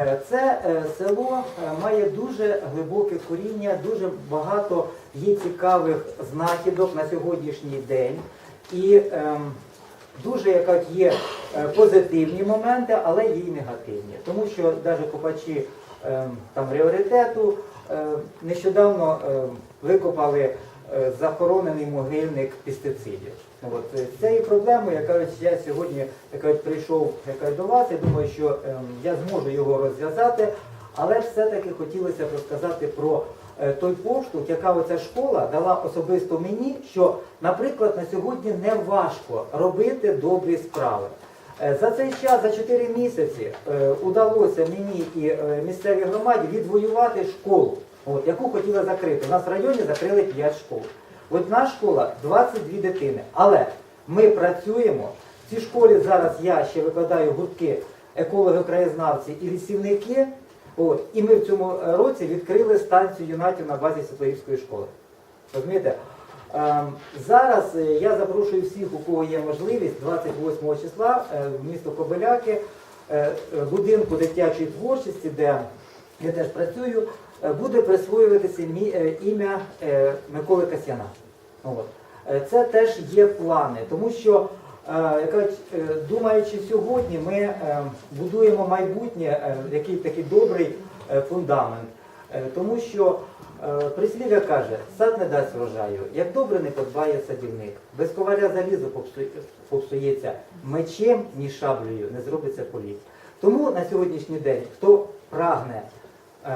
Е, Це е, село е, має дуже глибоке коріння, дуже багато є цікавих знахідок на сьогоднішній день. І ем, дуже як є позитивні моменти, але є й негативні. Тому що навіть копачі ем, там пріоритету нещодавно е, викопали захоронений могильник пестицидів. От, е, з цією проблемою, я сьогодні я кажуть, прийшов я кажуть, до вас, я думаю, що ем, я зможу його розв'язати, але все-таки хотілося б розказати про е, той поштовх, яка оця школа дала особисто мені, що, наприклад, на сьогодні не важко робити добрі справи. Е, За цей час, за 4 місяці, е, удалося мені і е, місцевій громаді відвоювати школу, от, яку хотіли закрити. У нас в районі закрили 5 школ. Одна школа 22 дитини. Але ми працюємо. В цій школі зараз я ще викладаю гуртки екологи, краєзнавці і лісівники. От, і ми в цьому році відкрили станцію юнатів на базі Світлоївської школи. Розумієте? Ем, Зараз е, я запрошую всіх, у кого є можливість, 28 числа е, в місто Кобиляки, е, будинку дитячої творчості, де я теж працюю, буде присвоюватися е, ім'я е, Миколи Касьяна. От. Е, Це теж є плани, тому що, е, е, думаючи сьогодні, ми е, будуємо майбутнє, е, який такий добрий е, фундамент. Е, Тому що е, прислів'я каже, сад не дасть врожаю, як добре не подбає садівник. Без коваля залізо попсу- попсується мечем, ні шаблею не зробиться політ. Тому на сьогоднішній день, хто прагне е,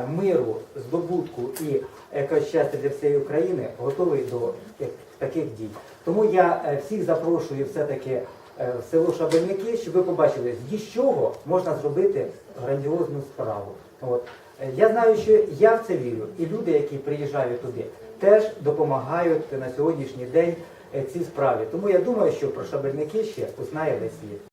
миру, здобутку і якогось щастя для всієї України, готовий до е, таких дій. Тому я е, всіх запрошую все-таки е, в село Шабельники, щоб ви побачили, з чого можна зробити грандіозну справу. От. Е, Я знаю, що я в це вірю, і люди, які приїжджають туди, теж допомагають на сьогоднішній день е, цій справі. Тому я думаю, що про шабельники ще узнає весь світ.